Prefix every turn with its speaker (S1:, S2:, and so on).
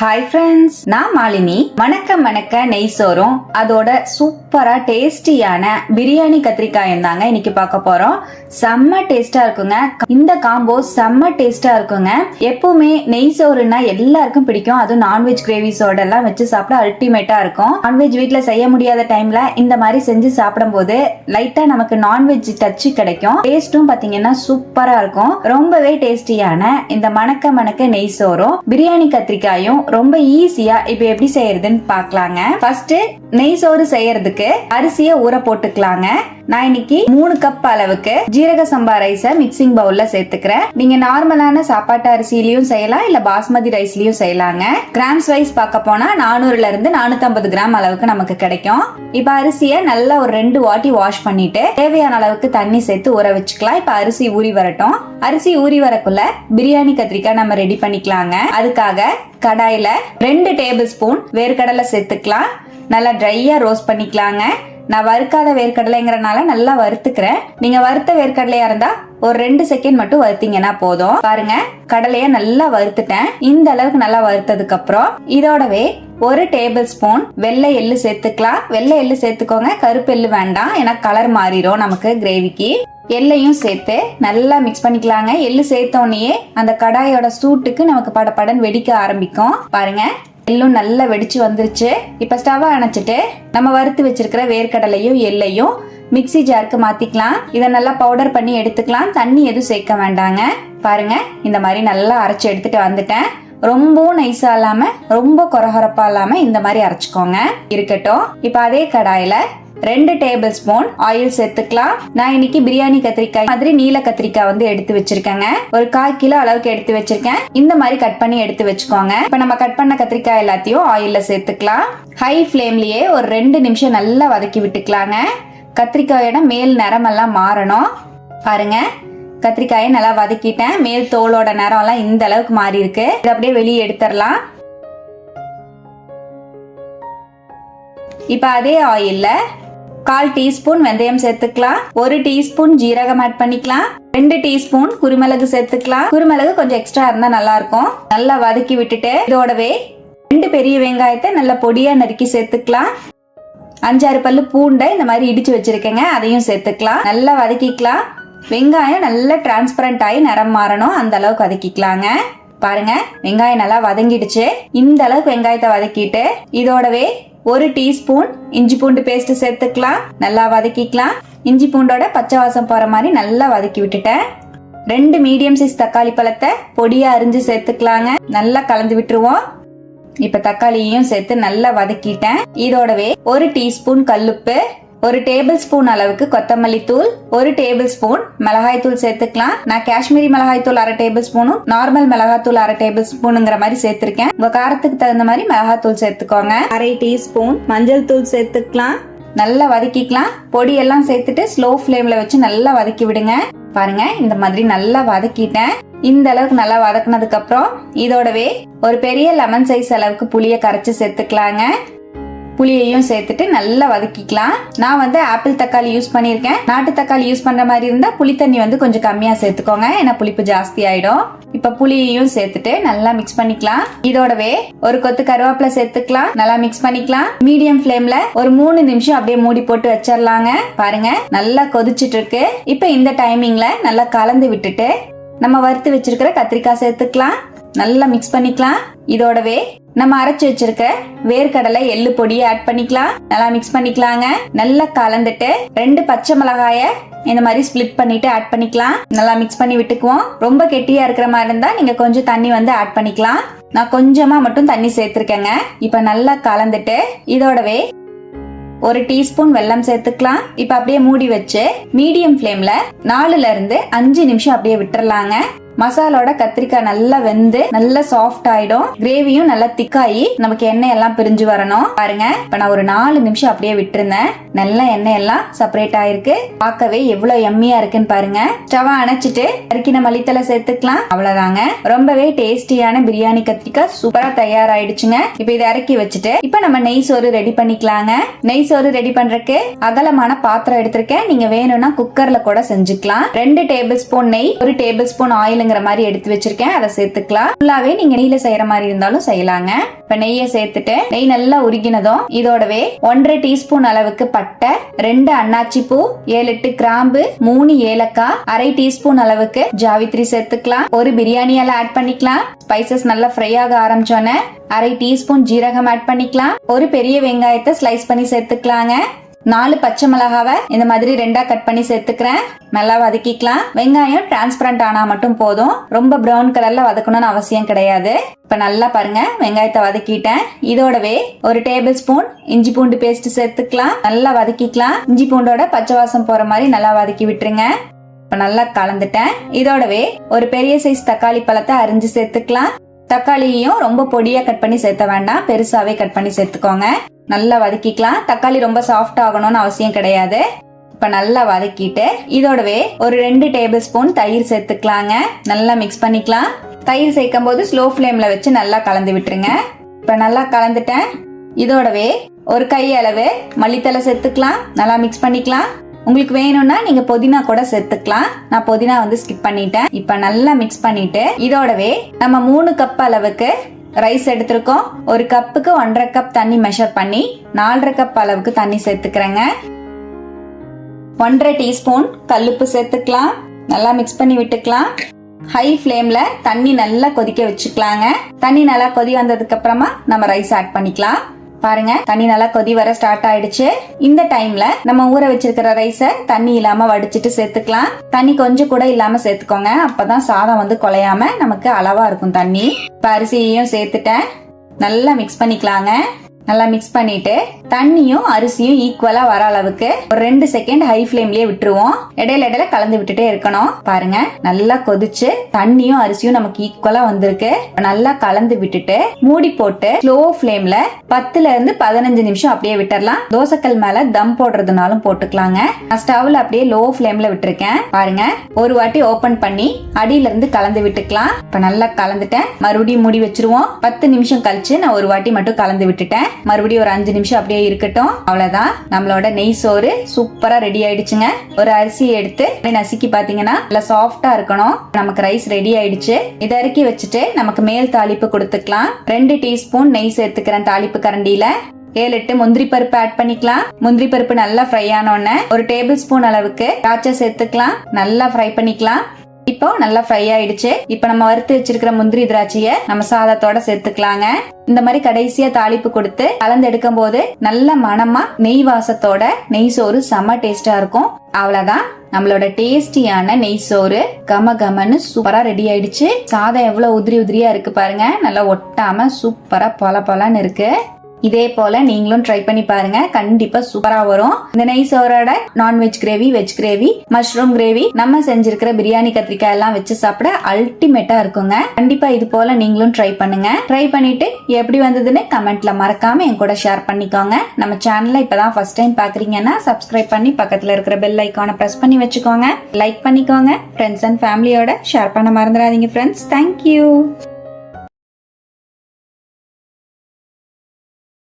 S1: Hi friends நான் மாலினி. வணக்கம் வணக்க நெய் சோறும். அதோட சூப்பர் டேஸ்டியான பிரியாணி கத்திரிக்காய் தாங்க இன்னைக்கு பார்க்க போறோம். செம்ம டேஸ்டா இருக்குங்க. இந்த காம்போ செம்ம டேஸ்டா இருக்குங்க. எப்பவுமே நெய் சோறுனா எல்லாருக்கும் பிடிக்கும். அதுவும் நான்வெஜ் கிரேவிஸோட எல்லாம் வச்சு சாப்பிட அல்டிமேட்டா இருக்கும். நான்வெஜ் வீட்டில் செய்ய முடியாத டைம்ல இந்த மாதிரி செஞ்சு சாப்பிடும்போது லைட்டா நமக்கு நான்வெஜ் டச்சு கிடைக்கும். டேஸ்ட்டும் பாத்தீங்கன்னா சூப்பரா இருக்கும். ரொம்பவே டேஸ்டியான இந்த மணக்க மணக்க நெய் சோறும் பிரியாணி கத்திரிக்காயும் ரொம்ப ஈஸியா இப்ப எப்படி செய்யறதுன்னு பார்க்கலாங்க ஃபர்ஸ்ட் நெய் சோறு செய்யறதுக்கு அரிசியை ஊற போட்டுக்கலாங்க. நான் இன்னைக்கு மூணு கப் அளவுக்கு ஜீரக சம்பா ரைஸ மிக்சிங் பவுல்ல சேர்த்துக்கிறேன். நீங்க நார்மலான சாப்பாட்டு அரிசியிலயும் செய்யலாம் இல்ல பாஸ்மதி ரைஸ்லயும் செய்யலாங்க. கிராம்ஸ் வைஸ் பார்க்க போனா நானூறுல இருந்து நானூத்தி கிராம் அளவுக்கு நமக்கு கிடைக்கும். இப்ப அரிசியை நல்லா ஒரு ரெண்டு வாட்டி வாஷ் பண்ணிட்டு தேவையான அளவுக்கு தண்ணி சேர்த்து ஊற வச்சுக்கலாம். இப்ப அரிசி ஊறி வரட்டும். அரிசி ஊறி வரக்குள்ள பிரியாணி கத்திரிக்காய் நம்ம ரெடி பண்ணிக்கலாங்க. அதுக்காக கடாயில ரெண்டு டேபிள் ஸ்பூன் வேர்க்கடலை சேர்த்துக்கலாம். நல்லா ட்ரையா ரோஸ்ட் பண்ணிக்கலாங்க. நான் வறுக்காத வேர்க்கடலைங்கிறனால நல்லா வறுத்துக்கிறேன். நீங்க வறுத்த வேர்க்கடலையா இருந்தா ஒரு ரெண்டு செகண்ட் மட்டும் வறுத்தீங்கன்னா போதும். பாருங்க கடலைய நல்லா வறுத்துட்டேன். இந்த அளவுக்கு நல்லா வறுத்ததுக்கு அப்புறம் இதோடவே ஒரு டேபிள் ஸ்பூன் வெள்ளை எள்ளு சேர்த்துக்கலாம். வெள்ளை எள்ளு சேர்த்துக்கோங்க. கருப்பு எள்ளு வேண்டாம். ஏன்னா கலர் மாறிடும் நமக்கு கிரேவிக்கு எள்ளையும் சேர்த்து நல்லா மிக்ஸ் பண்ணிக்கலாங்க. எள்ளு சேர்த்தோடனேயே அந்த கடாயோட சூட்டுக்கு நமக்கு படப்படன் வெடிக்க ஆரம்பிக்கும். பாருங்க எள்ளும் நல்லா வெடிச்சு வந்துருச்சு. இப்போ ஸ்டவ் அணைச்சிட்டு நம்ம வறுத்து வச்சிருக்கிற வேர்க்கடலையும் எள்ளையும் மிக்ஸி ஜாருக்கு மாத்திக்கலாம். இதை நல்லா பவுடர் பண்ணி எடுத்துக்கலாம். தண்ணி எதுவும் சேர்க்க வேண்டாங்க. பாருங்க இந்த மாதிரி நல்லா அரைச்சு எடுத்துட்டு வந்துட்டேன். ரொம்பவும் நைஸா இல்லாம ரொம்ப கொரகொரப்பா இல்லாம இந்த மாதிரி அரைச்சிக்கோங்க. இருக்கட்டும். இப்ப அதே கடாயில ரெண்டு டேபிள் ஸ்பூன் ஆயில் சேர்த்துக்கலாம். நான் இன்னைக்கு பிரியாணி கத்திரிக்காய் மாதிரி நீல கத்திரிக்காய் வந்து எடுத்து வச்சிருக்கேங்க. ஒரு கால் கிலோ அளவுக்கு எடுத்து வச்சிருக்கேன். இந்த மாதிரி கட் பண்ணி எடுத்து வச்சுக்கோங்க. இப்ப நம்ம கட் பண்ண கத்திரிக்காய் எல்லாத்தையும் ஆயில்ல சேர்த்துக்கலாம். ஹை ஃப்ளேம்லயே ஒரு ரெண்டு நிமிஷம் நல்லா வதக்கி விட்டுக்கலாங்க. கத்திரிக்காயோட மேல் நிறமெல்லாம் மாறணும். பாருங்க. கத்திரிக்காயை நல்லா வதக்கிட்டேன். மேல் தோலோட நிறம்லாம் இந்த அளவுக்கு மாறி இருக்கு அப்படியே வெளியே எடுத்துடலாம். இப்ப அதே ஆயில்ல கால் டீஸ்பூன் வெந்தயம் சேர்த்துக்கலாம். ஒரு டீஸ்பூன் ஜீரகம் ஆட் பண்ணிக்கலாம். ரெண்டு டீஸ்பூன் குருமிளகு சேர்த்துக்கலாம். குருமிளகு கொஞ்சம் எக்ஸ்ட்ரா இருந்தா நல்லா இருக்கும் நல்லா வதக்கி விட்டுட்டு இதோடவே ரெண்டு பெரிய வெங்காயத்தை நல்லா பொடியா நறுக்கி சேர்த்துக்கலாம். அஞ்சாறு பல்லு பூண்டை இந்த மாதிரி இடிச்சு வச்சிருக்கேங்க அதையும் சேர்த்துக்கலாம். நல்லா வதக்கிக்கலாம். வெங்காயம் நல்லா டிரான்ஸ்பரண்ட் ஆகி நிறம் மாறணும். அந்த அளவுக்கு வதக்கிக்கலாங்க. பாருங்க வெங்காயம் நல்லா வதங்கிடுச்சு. இந்த அளவுக்கு வெங்காயத்தை வதக்கிட்டு இதோடவே ஒரு டீஸ்பூன் இஞ்சி பூண்டு பேஸ்ட் சேர்த்துக்கலாம். நல்லா வதக்கிக்கலாம். இஞ்சி பூண்டோட பச்சை வாசம் போற மாதிரி நல்லா வதக்கி விட்டுட்டேன். ரெண்டு மீடியம் சைஸ் தக்காளி பழத்தை பொடியா அரிஞ்சு சேர்த்துக்கலாங்க. நல்லா கலந்து விட்டுருவோம். இப்ப தக்காளியையும் சேர்த்து நல்லா வதக்கிட்டேன். இதோடவே ஒரு டீஸ்பூன் கல்லுப்பு ஒரு டேபிள் ஸ்பூன் அளவுக்கு கொத்தமல்லி தூள் ஒரு டேபிள் ஸ்பூன் மிளகாய் தூள் சேர்த்துக்கலாம். நான் காஷ்மீரி மிளகாய் தூள் அரை டேபிள் ஸ்பூனும் நார்மல் மிளகாய் தூள் அரை டேபிள் ஸ்பூனுங்கிற மாதிரி சேர்த்திருக்கேன். உங்க காரத்துக்கு தகுந்த மாதிரி மிளகாய் தூள் சேர்த்துக்கோங்க. அரை டீஸ்பூன் மஞ்சள் தூள் சேர்த்துக்கலாம். நல்லா வதக்கிக்கலாம். பொடி எல்லாம் சேர்த்துட்டு ஸ்லோ ஃப்ளேம்ல வச்சு நல்லா வதக்கி விடுங்க. பாருங்க இந்த மாதிரி நல்லா வதக்கிட்டேன். இந்த அளவுக்கு நல்லா வதக்குனதுக்கு அப்புறம் இதோடவே ஒரு பெரிய லெமன் சைஸ் அளவுக்கு புளிய கரைச்சு சேர்த்துக்கலாங்க. புளியையும் சேர்த்துட்டு நல்லா வதக்கிக்கலாம். நான் வந்து ஆப்பிள் தக்காளி யூஸ் பண்ணியிருக்கேன். நாட்டு தக்காளி யூஸ் பண்ற மாதிரி இருந்தா புளி தண்ணி வந்து கொஞ்சம் கம்மியா சேர்த்துக்கோங்க. ஏன்னா புளிப்பு ஜாஸ்தி ஆயிடும். இப்ப புளியையும் சேர்த்துட்டு நல்லா மிக்ஸ் பண்ணிக்கலாம். இதோடவே ஒரு கொத்து கருவேப்பிலை சேர்த்துக்கலாம். நல்லா மிக்ஸ் பண்ணிக்கலாம். மீடியம் ஃபிளேம்ல ஒரு மூணு நிமிஷம் அப்படியே மூடி போட்டு வச்சிடலாங்க. பாருங்க நல்லா கொதிச்சிட்டு இருக்கு. இப்ப இந்த டைமிங்ல நல்லா கலந்து விட்டுட்டு நம்ம வறுத்து வச்சிருக்கிற கத்திரிக்காய் சேர்த்துக்கலாம். நல்லா மிக்ஸ் பண்ணிக்கலாம். இதோடவே நம்ம அரைச்சு வச்சிருக்க வேர்க்கடலை எள்ளு பொடியை ஆட் பண்ணிக்கலாம். நல்லா மிக்ஸ் பண்ணிக்கலாங்க. நல்லா கலந்துட்டு ரெண்டு பச்சை மிளகாய இந்த மாதிரி ஸ்ப்ளிட் பண்ணிட்டு ஆட் பண்ணிக்கலாம். நல்லா மிக்ஸ் பண்ணி விட்டுக்குவோம். ரொம்ப கெட்டியா இருக்கிற மாதிரி இருந்தா நீங்க கொஞ்சம் தண்ணி வந்து ஆட் பண்ணிக்கலாம். நான் கொஞ்சமா மட்டும் தண்ணி சேர்த்திருக்கேங்க. இப்ப நல்லா கலந்துட்டு இதோடவே ஒரு டீஸ்பூன் வெல்லம் சேர்த்துக்கலாம். இப்ப அப்படியே மூடி வச்சு மீடியம் ஃப்ளேம்ல நாலுல இருந்து அஞ்சு நிமிஷம் அப்படியே விட்டுறலாங்க. மசாலோட கத்திரிக்காய் நல்லா வெந்து நல்லா சாஃப்ட் ஆயிடும். கிரேவியும் நல்லா திக்காயி நமக்கு எண்ணெய் எல்லாம் பிரிஞ்சு வரணும். பாருங்க இப்ப நான் ஒரு நாலு நிமிஷம் அப்படியே விட்டுருந்தேன். நல்லா எண்ணெய் எல்லாம் செப்பரேட் ஆயிருக்கு. பார்க்கவே எவ்வளவு எம்மியா இருக்குன்னு பாருங்க. ஸ்டவ் அணைச்சிட்டு அரிக்கின மல்லித்தலை சேர்த்துக்கலாம். அவ்வளவுதாங்க. ரொம்பவே டேஸ்டியான பிரியாணி கத்திரிக்காய் சூப்பரா தயாராயிடுச்சுங்க. இப்ப இதை இறக்கி வச்சுட்டு இப்ப நம்ம நெய் சோறு ரெடி பண்ணிக்கலாங்க. நெய் சோறு ரெடி பண்றதுக்கு அகலமான பாத்திரம் எடுத்திருக்கேன். நீங்க வேணும்னா குக்கர்ல கூட செஞ்சுக்கலாம். ரெண்டு டேபிள் ஸ்பூன் நெய் ஒரு டேபிள் ஸ்பூன் ஆயில் சமையலுங்கிற மாதிரி எடுத்து வச்சிருக்கேன். அதை சேர்த்துக்கலாம். ஃபுல்லாவே நீங்க நெய்ல செய்யற மாதிரி இருந்தாலும் செய்யலாங்க. இப்ப நெய்யை சேர்த்துட்டு நெய் நல்லா உருகினதும் இதோடவே ஒன்றரை டீஸ்பூன் அளவுக்கு பட்டை ரெண்டு அன்னாச்சி பூ ஏழு எட்டு கிராம்பு மூணு ஏலக்காய் அரை டீஸ்பூன் அளவுக்கு ஜாவித்ரி சேர்த்துக்கலாம். ஒரு பிரியாணி எல்லாம் ஆட் பண்ணிக்கலாம். ஸ்பைசஸ் நல்லா ஃப்ரை ஆக ஆரம்பிச்சோன்னே அரை டீஸ்பூன் ஜீரகம் ஆட் பண்ணிக்கலாம். ஒரு பெரிய வெங்காயத்தை ஸ்லைஸ் பண்ணி சேர்த்துக்கலாங்க. நாலு பச்சை மிளகாவை இந்த மாதிரி ரெண்டா கட் பண்ணி சேர்த்துக்கிறேன். நல்லா வதக்கிக்கலாம். வெங்காயம் டிரான்ஸ்பரண்ட் ஆனா மட்டும் போதும். ரொம்ப ப்ரௌன் கலர்ல வதக்கணும்னு அவசியம் கிடையாது. இப்ப நல்லா பாருங்க வெங்காயத்தை வதக்கிட்டேன். இதோடவே ஒரு டேபிள் ஸ்பூன் இஞ்சி பூண்டு பேஸ்ட் சேர்த்துக்கலாம். நல்லா வதக்கிக்கலாம். இஞ்சி பூண்டோட பச்சை வாசம் போற மாதிரி நல்லா வதக்கி விட்டுருங்க. இப்ப நல்லா கலந்துட்டேன். இதோடவே ஒரு பெரிய சைஸ் தக்காளி பழத்தை அரிஞ்சு சேர்த்துக்கலாம். தக்காளியையும் ரொம்ப பொடியா கட் பண்ணி சேர்த்த வேண்டாம். பெருசாவே கட் பண்ணி சேர்த்துக்கோங்க. நல்லா வதக்கிக்கலாம். தக்காளி ரொம்ப சாஃப்ட் ஆகணும்னு அவசியம் கிடையாது. இப்ப நல்லா வதக்கிட்டு இதோடவே ஒரு ரெண்டு டேபிள் ஸ்பூன் தயிர் சேர்த்துக்கலாங்க. நல்லா மிக்ஸ் பண்ணிக்கலாம். தயிர் சேர்க்கும் போது ஸ்லோ ஃப்ளேமில் வச்சு நல்லா கலந்து விட்டுருங்க. இப்ப நல்லா கலந்துட்டேன். இதோடவே ஒரு கை அளவு மல்லித்தலை சேர்த்துக்கலாம். நல்லா மிக்ஸ் பண்ணிக்கலாம். உங்களுக்கு வேணும்னா நீங்க புதினா கூட சேர்த்துக்கலாம். நான் புதினா வந்து ஸ்கிப் பண்ணிட்டேன். இப்ப நல்லா மிக்ஸ் பண்ணிட்டு இதோடவே நம்ம மூணு கப் அளவுக்கு ரைஸ் எடுத்திருக்கோம். ஒரு கப்புக்கு ஒன்றரை கப் தண்ணி மெஷர் பண்ணி நாலரை கப் அளவுக்கு தண்ணி சேர்த்துக்கிறேங்க. ஒன்றரை டீஸ்பூன் கல்லுப்பு சேர்த்துக்கலாம். நல்லா மிக்ஸ் பண்ணி விட்டுக்கலாம். ஹை ஃப்ளேம்ல தண்ணி நல்லா கொதிக்க வச்சுக்கலாங்க. தண்ணி நல்லா கொதி வந்ததுக்கு அப்புறமா நம்ம ரைஸ் ஆட் பண்ணிக்கலாம். பாருங்க. தண்ணி நல்லா கொதி வர ஸ்டார்ட் ஆயிடுச்சு. இந்த டைம்ல நம்ம ஊற வச்சிருக்கிற ரைஸ தண்ணி இல்லாம வடிச்சிட்டு சேர்த்துக்கலாம். தண்ணி கொஞ்சம் கூட இல்லாம சேர்த்துக்கோங்க. அப்பதான் சாதம் வந்து குலையாம நமக்கு அளவா இருக்கும் தண்ணி. இப்ப அரிசியையும் சேர்த்துட்டேன். நல்லா மிக்ஸ் பண்ணிக்கலாங்க. நல்லா மிக்ஸ் பண்ணிட்டு தண்ணியும் அரிசியும் ஈக்குவலா வர அளவுக்கு ஒரு ரெண்டு செகண்ட் ஹை ஃப்ளேம்லயே விட்டுருவோம். இடையில இடையில கலந்து விட்டுட்டே இருக்கணும். பாருங்க நல்லா கொதிச்சு தண்ணியும் அரிசியும் நமக்கு ஈக்குவலா வந்திருக்கு. நல்லா கலந்து விட்டுட்டு மூடி போட்டு ஸ்லோ ஃப்ளேம்ல பத்துல இருந்து பதினஞ்சு நிமிஷம் அப்படியே விட்டுறலாம். தோசைக்கல் மேல தம் போடுறதுனாலும் போட்டுக்கலாங்க. நான் ஸ்டவ்ல அப்படியே லோ ஃப்ளேம்ல விட்டுருக்கேன். பாருங்க ஒரு வாட்டி ஓபன் பண்ணி அடியில இருந்து கலந்து விட்டுக்கலாம். இப்ப நல்லா கலந்துட்டேன். மறுபடியும் மூடி வச்சிருவோம். பத்து நிமிஷம் கழிச்சு நான் ஒரு வாட்டி மட்டும் கலந்து விட்டுட்டேன். மறுபடியும் ஒரு அஞ்சு நிமிஷம் அப்படியே இருக்கட்டும். அவ்வளவுதான். நம்மளோட நெய் சோறு சூப்பரா ரெடி ஆயிடுச்சுங்க. ஒரு அரிசியை எடுத்து நசுக்கி பாத்தீங்கன்னா நல்லா சாஃப்டா இருக்கணும். நமக்கு ரைஸ் ரெடி ஆயிடுச்சு. இதை இறக்கி வச்சுட்டு நமக்கு மேல் தாளிப்பு கொடுத்துக்கலாம். ரெண்டு டீஸ்பூன் நெய் சேர்த்துக்கிறேன் தாளிப்பு கரண்டியில. ஏழு எட்டு முந்திரி பருப்பு ஆட் பண்ணிக்கலாம். முந்திரி பருப்பு நல்லா ஃப்ரை ஆனோடனே ஒரு டேபிள் ஸ்பூன் அளவுக்கு திராட்சை சேர்த்துக்கலாம். நல்லா ஃப்ரை பண்ணிக்கலாம். இப்போ நல்லா ஃப்ரை ஆயிடுச்சு. இப்போ நம்ம வறுத்து வச்சிருக்கிற முந்திரி திராட்சைய நம்ம சாதத்தோட சேர்த்துக்கலாங்க. இந்த மாதிரி கடைசியா தாளிப்பு கொடுத்து கலந்து எடுக்கும் போது நல்ல மனமா நெய் வாசத்தோட நெய் சோறு செம்ம டேஸ்டா இருக்கும். அவ்வளவுதான். நம்மளோட டேஸ்டியான நெய் சோறு கம கமன்னு சூப்பரா ரெடி ஆயிடுச்சு. சாதம் எவ்வளவு உதிரி உதிரியா இருக்கு பாருங்க. நல்லா ஒட்டாம சூப்பரா பல பலன்னு இருக்கு. இதே போல நீங்களும் ட்ரை பண்ணி பாருங்க. கண்டிப்பா சூப்பரா வரும். இந்த நெய் சோறோட nonveg gravy veg gravy mushroom gravy நம்ம செஞ்சிருக்கிற பிரியாணி கத்திரிக்காய் எல்லாம் வச்சு சாப்பிட அல்டிமேட்டா இருக்குங்க. கண்டிப்பா இது போல நீங்களும் ட்ரை பண்ணுங்க. ட்ரை பண்ணிட்டு எப்படி வந்ததுன்னு கமெண்ட்ல மறக்காம என் கூட ஷேர் பண்ணிக்கோங்க. நம்ம சேனல்ல இப்பதான் ஃபர்ஸ்ட் டைம் பாக்குறீங்கன்னா சப்ஸ்கிரைப் பண்ணி பக்கத்துல இருக்கிற பெல் ஐக்கானை பிரஸ் பண்ணி வச்சுக்கோங்க. லைக் பண்ணிக்கோங்க. ஃப்ரெண்ட்ஸ் அண்ட் ஃபேமிலியோட ஷேர் பண்ண மறந்துடாதீங்க ஃப்ரெண்ட்ஸ் தேங்க்யூ